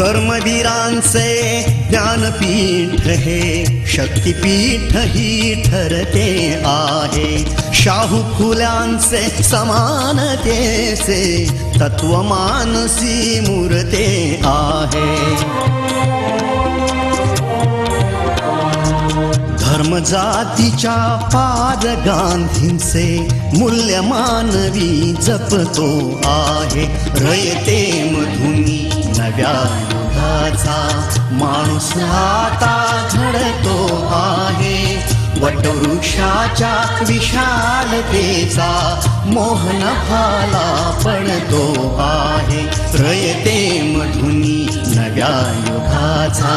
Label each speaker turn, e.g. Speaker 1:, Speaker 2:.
Speaker 1: कर्मवीरांचे ज्ञानपीठ हे शक्तीपीठ ही ठरते आहे. शाहू फुल्यांचे समानतेचे तत्वमानसी मूर्ते आहे. धर्म जातीच्या पाद गांधींचे मूल्य मानवी जपतो आहे. रयते नव्या युगाचा माणूस आता झडतो आहे. वटवृक्षाच्या विशालतेचा मोहनफाला पडतो आहे. प्रयते मधुनी नव्या युगाचा.